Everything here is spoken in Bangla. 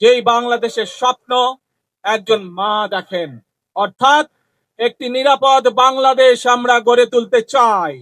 যেই বাংলাদেশের স্বপ্ন একজন মা দেখেন। অর্থাৎ একটি নিরাপদ বাংলাদেশ আমরা গড়ে তুলতে চাই।